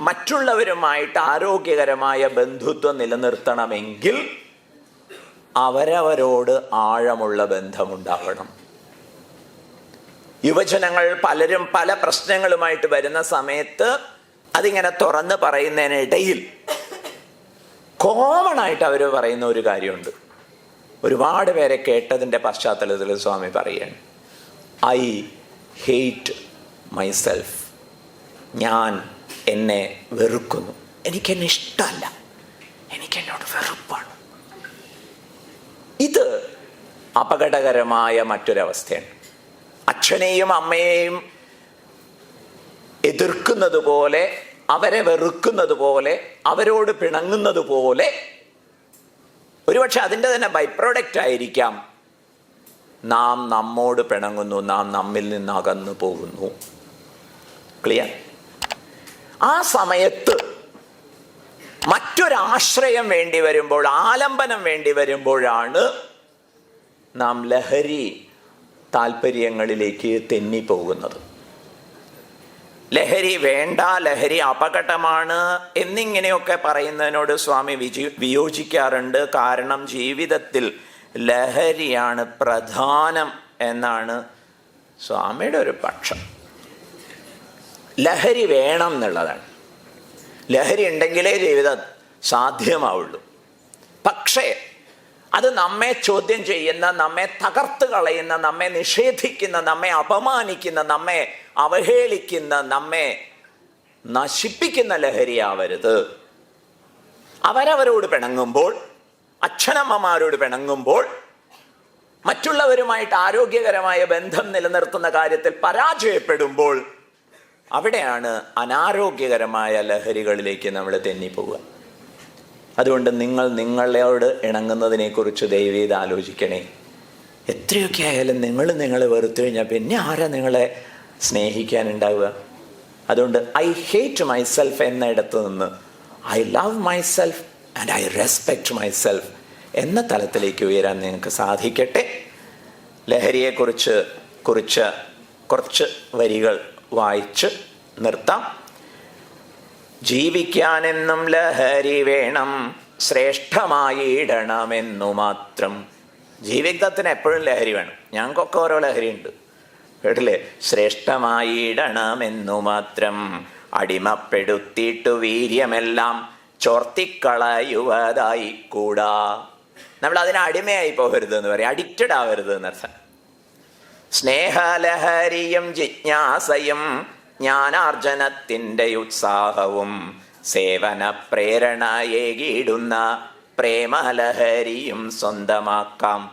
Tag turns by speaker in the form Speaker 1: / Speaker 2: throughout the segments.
Speaker 1: മറ്റുള്ളവരുമായിട്ട് ആരോഗ്യകരമായ ബന്ധുത്വം നിലനിർത്തണമെങ്കിൽ അവരവരോട് ആഴമുള്ള ബന്ധമുണ്ടാവണം. യുവജനങ്ങൾ പലരും പല പ്രശ്നങ്ങളുമായിട്ട് വരുന്ന സമയത്ത് അതിങ്ങനെ തുറന്ന് പറയുന്നതിനിടയിൽ കോമൺ ആയിട്ട് അവർ പറയുന്ന ഒരു കാര്യമുണ്ട്. ഒരുപാട് പേരെ കേട്ടതിന്റെ പശ്ചാത്തലത്തിൽ സ്വാമി പറയാണ് ഐ ഹെയ്റ്റ് മൈസെൽഫ് ഞാൻ എന്നെ വെറുക്കുന്നു. എനിക്കെന്നെ ഇഷ്ടമല്ല. എനിക്കെന്നോട് വെറുപ്പാണ്. ഇത് അപകടകരമായ മറ്റൊരവസ്ഥയാണ്. അച്ഛനെയും അമ്മയെയും എതിർക്കുന്നത് പോലെ അവരെ വെറുക്കുന്നത് പോലെ അവരോട് പിണങ്ങുന്നത് പോലെ ഒരുപക്ഷെ അതിന്റെ തന്നെ ബൈ പ്രോഡക്റ്റ് ആയിരിക്കാം. നാം നമ്മോട് പിണങ്ങുന്നു നാം നമ്മിൽ നിന്ന് അകന്നു പോകുന്നു. ക്ലിയർ ആ സമയത്ത് മറ്റൊരാശ്രയം വേണ്ടി വരുമ്പോൾ ആലംബനം വേണ്ടി വരുമ്പോഴാണ് നാം ലഹരി താല്പര്യങ്ങളിലേക്ക് തെന്നിപ്പോകുന്നത്. ലഹരി വേണ്ട ലഹരി അപകടമാണ് എന്നിങ്ങനെയൊക്കെ പറയുന്നതിനോട് സ്വാമി വിജി വിയോജിക്കാറുണ്ട്. കാരണം ജീവിതത്തിൽ ലഹരിയാണ് പ്രധാനം എന്നാണ് സ്വാമിയുടെ ഒരു പക്ഷം. ലഹരി വേണം എന്നുള്ളതാണ്. ലഹരി ഉണ്ടെങ്കിലേ ജീവിതം സാധ്യമാവുള്ളൂ. പക്ഷേ അത് നമ്മെ ചോദ്യം ചെയ്യുന്ന നമ്മെ തകർത്ത് കളയുന്ന നമ്മെ നിഷേധിക്കുന്ന നമ്മെ അപമാനിക്കുന്ന നമ്മെ അവഹേളിക്കുന്ന നമ്മെ നശിപ്പിക്കുന്ന ലഹരിയാവരുത്. അവരവരോട് പിണങ്ങുമ്പോൾ അച്ഛനമ്മമാരോട് പിണങ്ങുമ്പോൾ മറ്റുള്ളവരുമായിട്ട് ആരോഗ്യകരമായ ബന്ധം നിലനിർത്തുന്ന കാര്യത്തിൽ പരാജയപ്പെടുമ്പോൾ അവിടെയാണ് അനാരോഗ്യകരമായ ലഹരികളിലേക്ക് നമ്മൾ തെന്നിപ്പോവുക. അതുകൊണ്ട് നിങ്ങൾ നിങ്ങളോട് ഇണങ്ങുന്നതിനെക്കുറിച്ച് ദൈവീത് ആലോചിക്കണേ. എത്രയൊക്കെ ആയാലും നിങ്ങൾ നിങ്ങളെ വെറുത്തു കഴിഞ്ഞാൽ പിന്നെ ആരാ നിങ്ങളെ സ്നേഹിക്കാനുണ്ടാവുക? അതുകൊണ്ട് ഐ ഹേറ്റ് മൈ സെൽഫ് എന്നിടത്ത് നിന്ന് I love myself and I respect myself എന്ന തലത്തിലേക്ക് ഉയരാൻ നിങ്ങൾക്ക് സാധിക്കട്ടെ. ലഹരിയെക്കുറിച്ച് കുറിച്ച് കുറച്ച് വരികൾ വായിച്ച് നിർത്താം. ജീവിക്കാനെന്നും ലഹരി വേണം ശ്രേഷ്ഠമായിടണമെന്നു മാത്രം. ജീവിതത്തിന് എപ്പോഴും ലഹരി വേണം. ഞങ്ങൾക്കൊക്കെ ഓരോ ലഹരി ഉണ്ട് കേട്ടില്ലേ? ശ്രേഷ്ഠമായിടണമെന്നു മാത്രം. അടിമപ്പെടുത്തിയിട്ടു വീര്യമെല്ലാം ചോർത്തിക്കളയുവതായി കൂടാ നമ്മൾ അതിന് അടിമയായി പോകരുത് എന്ന് പറയും. അഡിക്റ്റഡ് ആവരുത് എന്നർത്ഥം സ്നേഹലഹരിയും ജിജ്ഞാസയും ജ്ഞാനാർജനത്തിന്റെ ഉത്സാഹവും സേവന പ്രേരണയേകിടുന്ന പ്രേമലഹരിയും സ്വന്തമാക്കാം.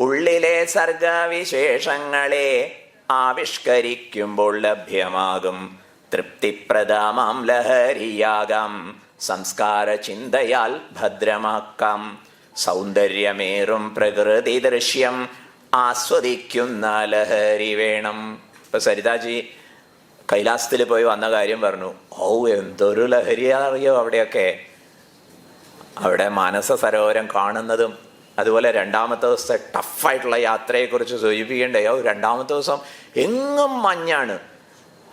Speaker 1: ഉള്ളിലെ സർഗവിശേഷങ്ങളെ ആവിഷ്കരിക്കുമ്പോൾ ലഭ്യമാകും. തൃപ്തിപ്രദമാം ലഹരിയാകാം. സംസ്കാര ചിന്തയാൽ ഭദ്രമാക്കാം. സൗന്ദര്യമേറും പ്രകൃതി ദൃശ്യം ആസ്വദിക്കുന്ന ലഹരി വേണം. ഇപ്പൊ സരിതാജി കൈലാസത്തിൽ പോയി വന്ന കാര്യം പറഞ്ഞു. ഓ എന്തൊരു ലഹരിയാറിയോ അവിടെയൊക്കെ? അവിടെ മാനസ സരോവരം കാണുന്നതും അതുപോലെ രണ്ടാമത്തെ ദിവസത്തെ ടഫായിട്ടുള്ള യാത്രയെക്കുറിച്ച് സൂചിപ്പിക്കേണ്ടേ. ഓ രണ്ടാമത്തെ ദിവസം എങ്ങും മഞ്ഞാണ്.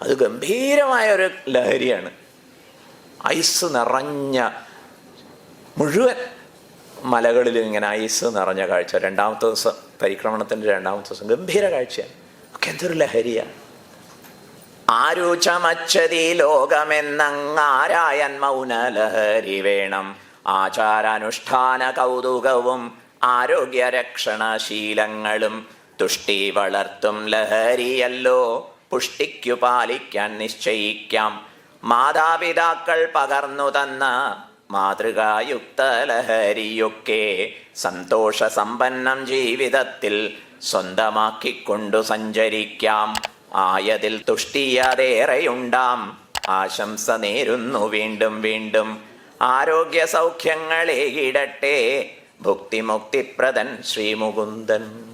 Speaker 1: അത് ഗംഭീരമായ ഒരു ലഹരിയാണ്. ഐസ് നിറഞ്ഞ മുഴുവൻ മലകളിലും ഇങ്ങനെ ഐസ് നിറഞ്ഞ കാഴ്ച. രണ്ടാമത്തെ ദിവസം പരിക്രമണത്തിന്റെ രണ്ടാമത്തെ ദിവസം ഗംഭീര കാഴ്ചയാണ്. ഒക്കെ എന്തൊരു ലഹരിയാണ് ആരു ചമച്ചതി ലോകമെന്നങ്ങാരായൻ മൗനലഹരി വേണം. ആചാരാനുഷ്ഠാന കൗതുകവും ആരോഗ്യരക്ഷണശീലങ്ങളും തുഷ്ടി വളർത്തും ലഹരിയല്ലോ. പുഷ്ടിക്കു പാലിക്കാൻ നിശ്ചയിക്കാം. മാതാപിതാക്കൾ പകർന്നു തന്ന മാതൃകായുക്ത ലഹരിയൊക്കെ സന്തോഷ സമ്പന്നം ജീവിതത്തിൽ സ്വന്തമാക്കിക്കൊണ്ടു സഞ്ചരിക്കാം. ആയതിൽ തുഷ്ടിയതേറെയുണ്ടാം. ആശംസ നേരുന്നു വീണ്ടും വീണ്ടും. ആരോഗ്യ സൗഖ്യങ്ങളെ ഇടട്ടെ. ഭുക്തിമുക്തിപ്രദൻ ശ്രീമുകുന്ദൻ.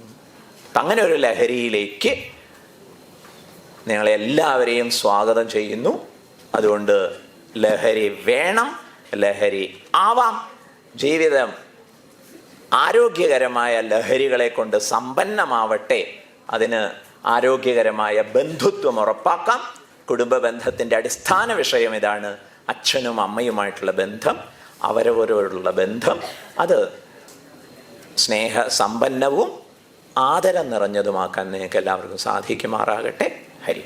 Speaker 1: അങ്ങനെ ഒരു ലഹരിയിലേക്ക് നിങ്ങളെല്ലാവരെയും സ്വാഗതം ചെയ്യുന്നു. അതുകൊണ്ട് ലഹരി വേണം. ലഹരി ആവാം. ജീവിതം ആരോഗ്യകരമായ ലഹരികളെ കൊണ്ട് സമ്പന്നമാവട്ടെ. അതിന് ആരോഗ്യകരമായ ബന്ധുത്വം ഉറപ്പാക്കാം. കുടുംബ ബന്ധത്തിന്റെ അടിസ്ഥാന വിഷയം ഇതാണ്. അച്ഛനും അമ്മയുമായിട്ടുള്ള ബന്ധം അവരവരോടുള്ള ബന്ധം. അത് സ്നേഹ സമ്പന്നവും ആദരം നിറഞ്ഞതുമാക്കാൻ നിങ്ങൾക്ക് എല്ലാവർക്കും സാധിക്കുമാറാകട്ടെ. ഹരി.